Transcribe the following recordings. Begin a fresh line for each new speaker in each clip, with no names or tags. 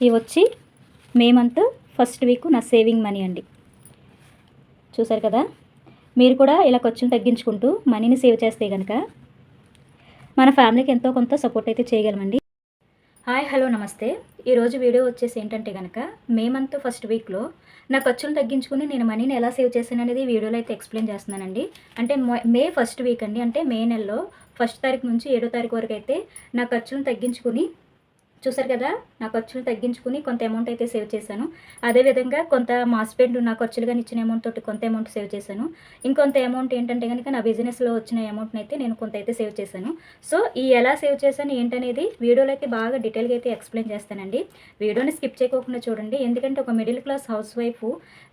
ఇవి వచ్చి May month first week నా సేవింగ్ మనీ అండి. చూసారు కదా? మీరు కూడా ఇలా ఖర్చులు తగ్గించుకుంటూ మనీని సేవ్ చేస్తే కనుక మన ఫ్యామిలీకి ఎంతో కొంత సపోర్ట్ అయితే చేయగలమండి. హాయ్ హలో నమస్తే. ఈరోజు వీడియో వచ్చేసి ఏంటంటే కనుక మే మంత్ ఫస్ట్ వీక్లో నా ఖర్చులు తగ్గించుకుని నేను మనీని ఎలా సేవ్ చేశాను అనేది వీడియోలో అయితే ఎక్స్ప్లెయిన్ చేస్తున్నానండి. అంటే మ- మే ఫస్ట్ వీక్ అండి. అంటే మే నెలలో ఫస్ట్ తారీఖు నుంచి ఏడో తారీఖు వరకు అయితే నా ఖర్చులను తగ్గించుకుని చూసారు కదా నా ఖర్చులు తగ్గించుకుని కొంత అమౌంట్ అయితే సేవ్ చేశాను. అదేవిధంగా కొంత మా హస్బెండ్ నా ఖర్చులు కానీ ఇచ్చిన అమౌంట్ తోటి కొంత అమౌంట్ సేవ్ చేశాను. ఇంకొంత అమౌంట్ ఏంటంటే కనుక నా బిజినెస్లో వచ్చిన అమౌంట్ని అయితే నేను కొంత అయితే సేవ్ చేశాను. సో ఈ ఎలా సేవ్ చేశాను ఏంటనేది వీడియోలో అయితే బాగా డీటెయిల్గా అయితే ఎక్స్ప్లెయిన్ చేస్తానండి. వీడియోని స్కిప్ చేయకోకుండా చూడండి. ఎందుకంటే ఒక మిడిల్ క్లాస్ హౌస్ వైఫ్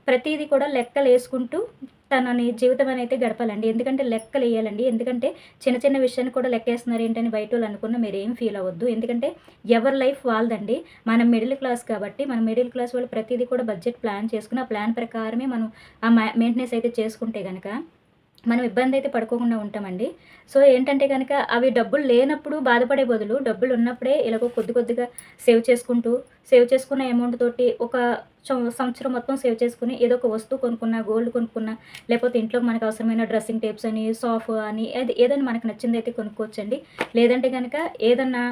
ప్రతిదీ కూడా లెక్కలు వేసుకుంటూ తనని జీవితం అనేది గడపాలండి. ఎందుకంటే లెక్కలు వేయాలండి ఎందుకంటే చిన్న చిన్న విషయాన్ని కూడా లెక్కేస్తున్నారు ఏంటని బయట వాళ్ళు అనుకున్న మీరు ఏం ఫీల్ అవ్వద్దు. ఎందుకంటే ఎవరి లైఫ్ వాళ్ళదండి. మనం మిడిల్ క్లాస్ కాబట్టి మన మిడిల్ క్లాస్ వాళ్ళు ప్రతిదీ కూడా బడ్జెట్ ప్లాన్ చేసుకుని ఆ ప్లాన్ ప్రకారమే మనం ఆ మెయింటెనెన్స్ అయితే చేసుకుంటే కనుక మనం ఇబ్బంది అయితే పడుకోకుండా ఉంటామండి. సో ఏంటంటే కనుక అవి డబ్బులు లేనప్పుడు బాధపడే బదులు డబ్బులు ఉన్నప్పుడే ఇలాగో కొద్ది కొద్దిగా సేవ్ చేసుకుంటూ సేవ్ చేసుకున్న అమౌంట్ తోటి ఒక సంవత్సరం మొత్తం సేవ్ చేసుకుని ఏదో ఒక వస్తువు కొనుక్కున్నా గోల్డ్ కొనుక్కున్నా లేకపోతే ఇంట్లో మనకు అవసరమైన డ్రెస్సింగ్ టేప్స్ అని సాఫ్ అని ఏది ఏదైనా మనకు నచ్చింది అయితే కొనుక్కోవచ్చండి. లేదంటే కనుక ఏదన్నా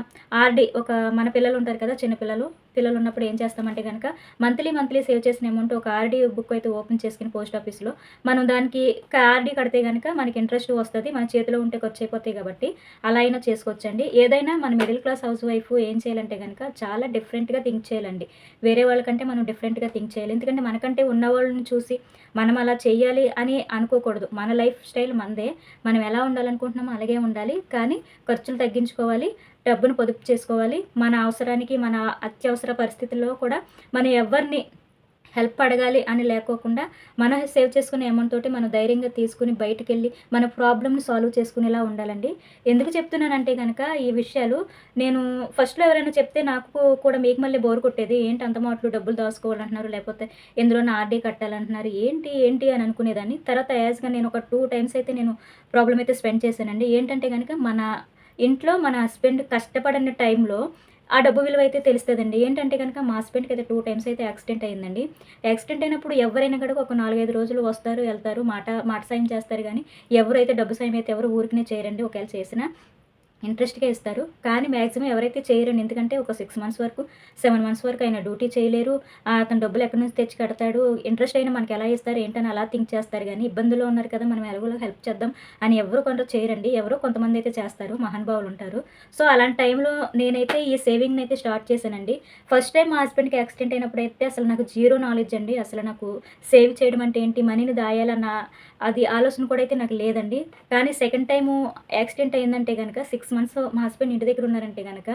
ఆర్డీ ఒక మన పిల్లలు ఉంటారు కదా చిన్నపిల్లలు పిల్లలు పిల్లలు ఉన్నప్పుడు ఏం చేస్తామంటే కనుక మంత్లీ మంత్లీ సేవ్ చేసిన అమౌంట్ ఒక ఆర్డీ బుక్ అయితే ఓపెన్ చేసుకుని పోస్ట్ ఆఫీస్లో మనం దానికి ఆర్డీ కడితే కనుక మనకి ఇంట్రెస్ట్ వస్తుంది మన చేతిలో ఉంటే ఖర్చు అయిపోతాయి కాబట్టి అలా అయినా చేసుకోవచ్చండి. ఏదైనా మన మిడిల్ క్లాస్ హౌస్ వైఫ్ ఏం చేయాలంటే కనుక చాలా డిఫరెంట్గా థింక్ చేయాలండి. వేరే వాళ్ళకంటే మనం డిఫరెంట్గా థింక్ చేయాలి. ఎందుకంటే మనకంటే ఉన్న వాళ్ళని చూసి మనం అలా చేయాలి అని అనుకోకూడదు. మన లైఫ్ స్టైల్ మనదే మనం ఎలా ఉండాలనుకుంటున్నామో అలాగే ఉండాలి. కానీ ఖర్చులు తగ్గించుకోవాలి. డబ్బును పొదుపు చేసుకోవాలి. మన అవసరానికి మన అత్యవసర పరిస్థితుల్లో కూడా మనం ఎవరిని హెల్ప్ అడగాలి అని లేకోకుండా మనం సేవ్ చేసుకునే అమౌంట్ తోటి మనం ధైర్యంగా తీసుకుని బయటకు వెళ్ళి మన ప్రాబ్లమ్ని సాల్వ్ చేసుకునేలా ఉండాలండి. ఎందుకు చెప్తున్నానంటే కనుక ఈ విషయాలు నేను ఫస్ట్లో ఎవరైనా చెప్తే నాకు కూడా మీకు మళ్ళీ బోర్ కొట్టేది ఏంటి అంత మాటలు? డబ్బులు దాచుకోవాలంటున్నారు లేకపోతే ఎందులో ఆర్డీ కట్టాలంటున్నారు ఏంటి ఏంటి? అని అనుకునేదాన్ని. తర్వాత యాజ్గా నేను ఒక టూ టైమ్స్ అయితే నేను ప్రాబ్లం అయితే స్పెండ్ చేశానండి. ఏంటంటే కనుక మన ఇంట్లో మన హస్బెండ్ కష్టపడిన టైంలో ఆ డబ్బు విలువ అయితే తెలుస్తుందండి. ఏంటంటే కనుక మా హస్బెండ్కి అయితే టూ టైమ్స్ అయితే యాక్సిడెంట్ అయిందండి. యాక్సిడెంట్ అయినప్పుడు ఎవరైనా కూడా ఒక నాలుగైదు రోజులు వస్తారు వెళ్తారు మాట మాట సాయం చేస్తారు కానీ ఎవరైతే డబ్బు సాయం అయితే ఎవరు ఊరికనే చేయరండి. ఒకవేళ చేసినా ఇంట్రెస్ట్గా ఇస్తారు. కానీ మ్యాక్సిమం ఎవరైతే చేయరండి ఎందుకంటే ఒక సిక్స్ మంత్స్ వరకు సెవెన్ మంత్స్ వరకు ఆయన డ్యూటీ చేయలేరు. అతను డబ్బులు ఎక్కడి నుంచి తెచ్చి కడతాడు? ఇంట్రెస్ట్ అయినా మనకి ఎలా ఇస్తారు? ఏంటని అలా థింక్ చేస్తారు. కానీ ఇబ్బందుల్లో ఉన్నారు కదా మనం ఎలాగోలా హెల్ప్ చేద్దాం అని ఎవరు కొంత చేయరండి. ఎవరో కొంతమంది అయితే చేస్తారు. మహానుభావులు ఉంటారు. సో అలాంటి టైంలో నేనైతే ఈ సేవింగ్ని అయితే స్టార్ట్ చేశానండి. ఫస్ట్ టైం మా హస్బెండ్కి యాక్సిడెంట్ అయినప్పుడు అయితే అసలు నాకు జీరో నాలెడ్జ్ అండి. అసలు నాకు సేవ్ చేయడం అంటే ఏంటి? మనీని దాయాలన్న అది ఆలోచన కూడా అయితే నాకు లేదండి. కానీ సెకండ్ టైము యాక్సిడెంట్ అయిందంటే కనుక సిక్స్ మంత్స్ మా హస్బెండ్ ఇంటి దగ్గర ఉన్నారంటే కనుక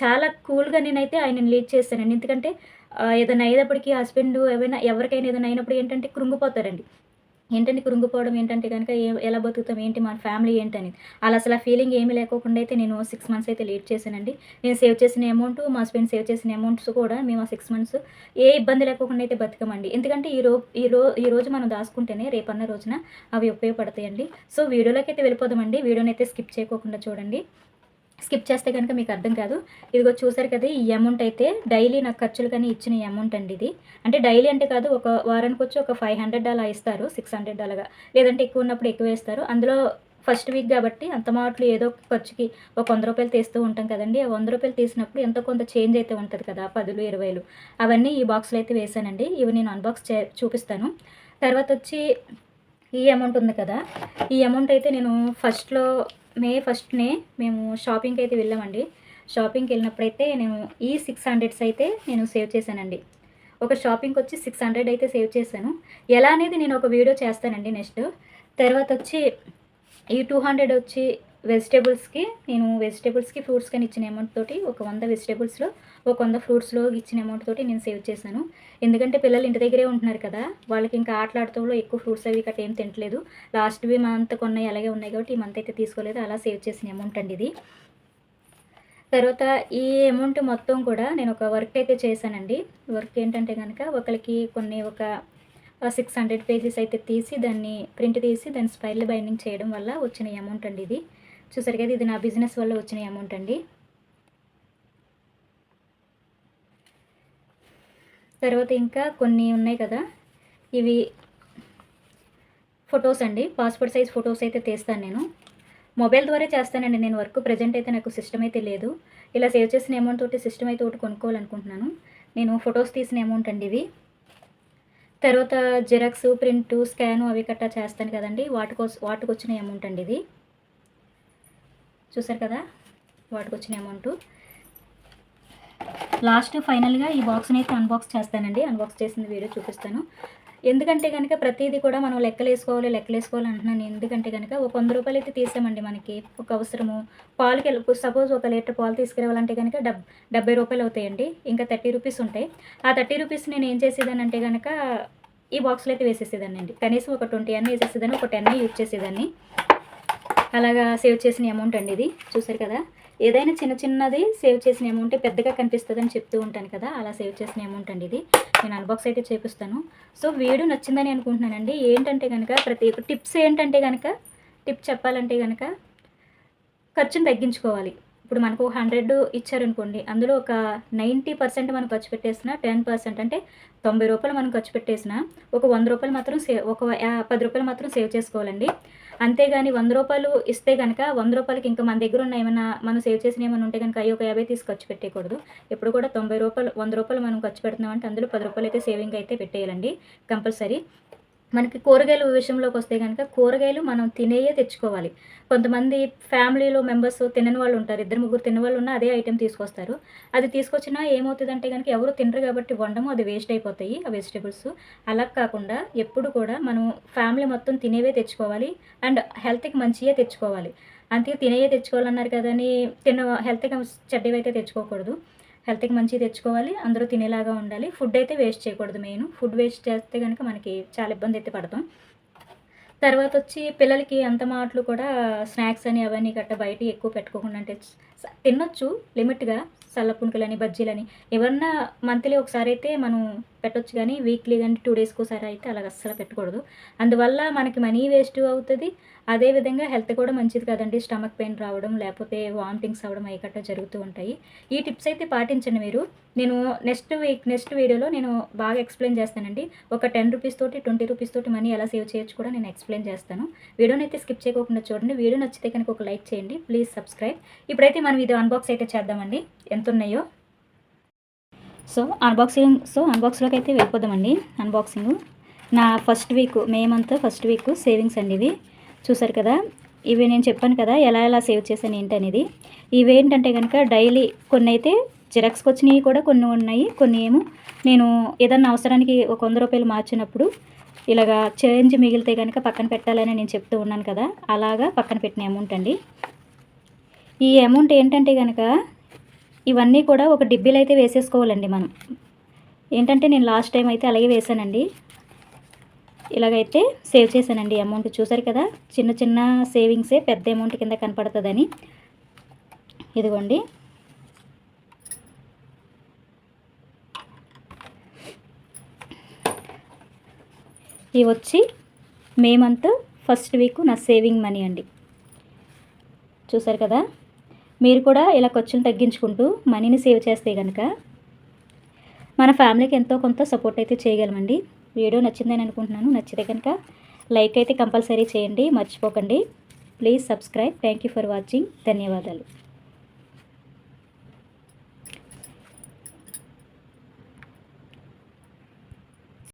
చాలా కూల్గా నేనైతే ఆయనని లీడ్ చేస్తానండి ఎందుకంటే ఏదైనా అయ్యేటప్పటికి హస్బెండ్ ఏమైనా ఎవరికైనా ఏదైనా అయినప్పుడు ఏంటంటే కృంగిపోతారండి. ఏంటంటే కృంగిపోవడం ఏంటంటే కనుక ఏ ఎలా బతుకుతాం ఏంటి మన ఫ్యామిలీ ఏంటి అని అలా అసలు ఆ ఫీలింగ్ ఏమీ లేకోకుండా అయితే నేను సిక్స్ మంత్స్ అయితే లీడ్ చేశానండి. నేను సేవ్ చేసిన అమౌంట్ మా హస్బెండ్ సేవ్ చేసిన అమౌంట్స్ కూడా మేము ఆ సిక్స్ మంత్స్ ఏ ఇబ్బంది లేకోకుండా అయితే బతకమండి. ఎందుకంటే ఈ రో ఈ రో ఈ రోజు మనం దాచుకుంటేనే రేపన్న రోజున అవి ఉపయోగపడతాయండి. సో వీడియోలోకి అయితే వెళ్ళిపోదామండి. వీడియోని అయితే స్కిప్ చేయకోకుండా చూడండి. స్కిప్ చేస్తే కనుక మీకు అర్థం కాదు. ఇదిగో చూసారు కదా ఈ అమౌంట్ అయితే డైలీ నాకు ఖర్చులు కానీ ఇచ్చిన ఈ అమౌంట్ అండి ఇది. అంటే డైలీ అంటే కాదు ఒక వారానికి వచ్చి ఒక ఫైవ్ హండ్రెడ్ అలా ఇస్తారు సిక్స్ హండ్రెడ్ అలాగా. లేదంటే ఎక్కువ ఉన్నప్పుడు ఎక్కువ వేస్తారు. అందులో ఫస్ట్ వీక్ కాబట్టి అంత మాటలు ఏదో ఒక ఖర్చుకి ఒక వంద రూపాయలు తీస్తూ ఉంటాం కదండి. ఆ వంద రూపాయలు తీసినప్పుడు ఎంతో కొంత చేంజ్ అయితే ఉంటుంది కదా పదులు ఇరవైలు. అవన్నీ ఈ బాక్స్లో అయితే వేసానండి ఇవి నేను అన్బాక్స్ చే చూపిస్తాను. తర్వాత వచ్చి ఈ అమౌంట్ ఉంది కదా. ఈ అమౌంట్ అయితే నేను ఫస్ట్లో మే ఫస్ట్నే మేము షాపింగ్కి అయితే వెళ్ళామండి. షాపింగ్కి వెళ్ళినప్పుడైతే నేను ఈ సిక్స్ హండ్రెడ్స్ అయితే నేను సేవ్ చేశానండి. ఒక షాపింగ్కి వచ్చి సిక్స్ హండ్రెడ్ అయితే సేవ్ చేశాను. ఎలా అనేది నేను ఒక వీడియో చేస్తానండి నెక్స్ట్ తర్వాత వచ్చి ఈ టూ హండ్రెడ్ వచ్చి వెజిటేబుల్స్కి నేను వెజిటేబుల్స్కి ఫ్రూట్స్ కానీ ఇచ్చిన అమౌంట్ తోటి ఒక వంద వెజిటేబుల్స్లో ఒక వంద ఫ్రూట్స్లో ఇచ్చిన అమౌంట్ తోటి నేను సేవ్ చేశాను. ఎందుకంటే పిల్లలు ఇంటి దగ్గరే ఉంటున్నారు కదా వాళ్ళకి ఇంకా ఆటలాడుతూ ఎక్కువ ఫ్రూట్స్ అవి గట్రా ఏం తినట్లేదు లాస్ట్ వి మంత్ కొన్నాయి అలాగే ఉన్నాయి కాబట్టి ఈ మంత్ అయితే తీసుకోలేదు అలా సేవ్ చేసిన అమౌంట్ అండి ఇది. తర్వాత ఈ అమౌంట్ మొత్తం కూడా నేను ఒక వర్క్ అయితే చేశానండి. వర్క్ ఏంటంటే కనుక ఒకరికి కొన్ని ఒక సిక్స్ హండ్రెడ్ పేజెస్ అయితే తీసి దాన్ని ప్రింట్ తీసి దాన్ని స్పైల్ బైండింగ్ చేయడం వల్ల వచ్చిన అమౌంట్ అండి ఇది. చూసారు కదా ఇది నా బిజినెస్ వల్ల వచ్చిన అమౌంట్ అండి. తర్వాత ఇంకా కొన్ని ఉన్నాయి కదా. ఇవి ఫొటోస్ అండి. పాస్పోర్ట్ సైజ్ ఫొటోస్ అయితే తీస్తాను నేను. మొబైల్ ద్వారా చేస్తానండి నేను వర్క్. ప్రజెంట్ అయితే నాకు సిస్టమ్ అయితే లేదు. ఇలా సేవ్ చేసిన అమౌంట్ తోటి సిస్టమ్ అయితే ఒకటి కొనుక్కోవాలనుకుంటున్నాను. నేను ఫొటోస్ తీసిన అమౌంట్ అండి ఇవి. తర్వాత జిరాక్స్ ప్రింట్ స్కాను అవి కట్టా చేస్తాను కదండి. వాటి కోసం వాటికి వచ్చిన అమౌంట్ అండి ఇది. చూసారు కదా? వాటికి వచ్చిన అమౌంట్. లాస్ట్ ఫైనల్గా ఈ బాక్స్ని అయితే అన్బాక్స్ చేస్తానండి. అన్బాక్స్ చేసిన వీడియో చూపిస్తాను. ఎందుకంటే కనుక ప్రతిదీ కూడా మనం లెక్కలు వేసుకోవాలి లెక్కలు వేసుకోవాలి అంటున్నాను. ఎందుకంటే కనుక ఒక వంద రూపాయలు అయితే తీసామండి మనకి. ఒక అవసరము. పాలకి సపోజ్ ఒక లీటర్ పాలు తీసుకురావాలంటే కనుక డబ్ డెబ్బై రూపాయలు అవుతాయండి. ఇంకా థర్టీ రూపీస్ ఉంటాయి. ఆ థర్టీ రూపీస్ నేను ఏం చేసేదానంటే కనుక ఈ బాక్స్లో అయితే వేసేసేదాన్ని అండి కనీసం ఒక ట్వంటీ అన్నీ వేసేసేదాన్ని ఒక టెన్ యూజ్ చేసేదాన్ని. అలాగా సేవ్ చేసిన అమౌంట్ అండి ఇది. చూసారు కదా? ఏదైనా చిన్న చిన్నది సేవ్ చేసిన అమౌంట్ పెద్దగా కనిపిస్తుంది అని చెప్తూ ఉంటాను కదా అలా సేవ్ చేసిన అమౌంట్ అండి ఇది. నేను అన్బాక్స్ అయితే చేపిస్తాను. సో వీడియో నచ్చిందని అనుకుంటున్నానండి. ఏంటంటే కనుక ప్రతి టిప్స్ ఏంటంటే కనుక టిప్ చెప్పాలంటే కనుక ఖర్చును తగ్గించుకోవాలి. ఇప్పుడు మనకు హండ్రెడ్ ఇచ్చారనుకోండి అందులో ఒక నైంటీ పర్సెంట్ మనం ఖర్చు పెట్టేసిన టెన్ పర్సెంట్ అంటే తొంభై రూపాయలు మనం ఖర్చు పెట్టేసిన ఒక వంద రూపాయలు మాత్రం సేవ్ ఒక పది రూపాయలు మాత్రం సేవ్ చేసుకోవాలండి. అంతేగాని వంద రూపాయలు ఇస్తే కనుక వంద రూపాయలకి ఇంకా మన దగ్గర ఉన్న ఏమైనా మనం సేవ్ చేసిన ఏమైనా ఉంటే కనుక అయ్యి ఒక యాభై తీసి ఖర్చు పెట్టేయకూడదు ఎప్పుడు కూడా తొంభై రూపాయలు వంద రూపాయలు మనం ఖర్చు పెడుతున్నామంటే అందులో పది రూపాయలు అయితే సేవింగ్ అయితే పెట్టేయాలండి. కంపల్సరీ. మనకి కూరగాయల విషయంలోకి వస్తే కనుక కూరగాయలు మనం తినేయే తెచ్చుకోవాలి. కొంతమంది ఫ్యామిలీలో మెంబర్స్ తినని వాళ్ళు ఉంటారు. ఇద్దరు ముగ్గురు తిన్న వాళ్ళు ఉన్న అదే ఐటెం తీసుకొస్తారు. అది తీసుకొచ్చినా ఏమవుతుందంటే కనుక ఎవరు తినరు కాబట్టి వండము అది వేస్ట్ అయిపోతాయి ఆ వెజిటేబుల్స్. అలా కాకుండా ఎప్పుడు కూడా మనం ఫ్యామిలీ మొత్తం తినేవే తెచ్చుకోవాలి అండ్ హెల్త్కి మంచియే తెచ్చుకోవాలి. అంతే తినేయే తెచ్చుకోవాలన్నారు కదా అని తిన్న హెల్త్కి చెడ్డవైతే అయితే తెచ్చుకోకూడదు. హెల్త్కి మంచిగా తెచ్చుకోవాలి అందరూ తినేలాగా ఉండాలి. ఫుడ్ అయితే వేస్ట్ చేయకూడదు మెయిన్. ఫుడ్ వేస్ట్ చేస్తే కనుక మనకి చాలా ఇబ్బంది అయితే పడతాం. తర్వాత వచ్చి పిల్లలకి అంత మాటలు కూడా స్నాక్స్ అని అవన్నీ గట్ట బయట ఎక్కువ పెట్టుకోకుండా అంటే తినొచ్చు. లిమిట్గా చల్లపుణుకులని బజ్జీలని. ఎవరన్నా మంత్లీ ఒకసారి అయితే మనం పెట్టొచ్చు కానీ వీక్లీ కానీ టూ డేస్కి ఒకసారి అయితే అలాగ అస్సలు పెట్టకూడదు. అందువల్ల మనకి మనీ వేస్ట్ అవుతుంది. అదేవిధంగా హెల్త్ కూడా మంచిది కదండి. స్టమక్ పెయిన్ రావడం లేకపోతే వామిటింగ్స్ అవ్వడం అయ్యకట్ట జరుగుతూ ఉంటాయి. ఈ టిప్స్ అయితే పాటించండి మీరు. నేను నెక్స్ట్ వీక్ నెక్స్ట్ వీడియోలో నేను బాగా ఎక్స్ప్లెయిన్ చేస్తానండి. ఒక టెన్ రూపీస్ తోటి ట్వంటీ రూపీస్ తోటి మనీ ఎలా సేవ్ చేయొచ్చు కూడా నేను ఎక్స్ప్లెయిన్ చేస్తాను. వీడియోని అయితే స్కిప్ చేయకుండా చూడండి. వీడియో నచ్చితే కనుక ఒక లైక్ చేయండి. Please subscribe. ఇప్పుడైతే మనం ఇది అన్బాక్స్ అయితే చేద్దామండి. ఎంత ఉన్నాయో సో అన్బాక్సింగ్ సో అన్బాక్స్లోకి అయితే వెళ్ళిపోదామండి. అన్బాక్సింగ్ నా first week May month first week savings అండి ఇవి. చూసారు కదా? ఇవి నేను చెప్పాను కదా ఎలా ఎలా సేవ్ చేశాను ఏంటనేది ఇవి ఏంటంటే కనుక డైలీ కొన్ని అయితే జిరాక్స్కి వచ్చినవి కూడా కొన్ని ఉన్నాయి కొన్ని ఏమో. నేను ఏదన్నా అవసరానికి ఒక వంద రూపాయలు మార్చినప్పుడు ఇలాగా చేంజ్ మిగిలితే కనుక పక్కన పెట్టాలని నేను చెప్తూ ఉన్నాను కదా అలాగా పక్కన పెట్టిన అమౌంట్ అండి. ఈ అమౌంట్ ఏంటంటే కనుక ఇవన్నీ కూడా ఒక డిబ్బీలు అయితే వేసేసుకోవాలండి మనం. ఏంటంటే నేను లాస్ట్ టైం అయితే అలాగే వేసానండి ఇలాగైతే సేవ్ చేశానండి అమౌంట్ చూసారు కదా చిన్న చిన్న సేవింగ్సే పెద్ద అమౌంట్ కింద కనపడుతుందని. ఇదిగోండి. ఇవి వచ్చి మే మంత్ ఫస్ట్ వీక్ నా సేవింగ్ మనీ అండి. చూసారు కదా మీరు కూడా ఇలా ఖర్చులు తగ్గించుకుంటూ మనీని సేవ్ చేస్తే కనుక మన ఫ్యామిలీకి ఎంతో కొంత సపోర్ట్ అయితే చేయగలమండి. వీడియో నచ్చిందని అనుకుంటున్నాను. నచ్చితే కనుక లైక్ అయితే కంపల్సరీ చేయండి. మర్చిపోకండి. Please subscribe thank you for watching ధన్యవాదాలు.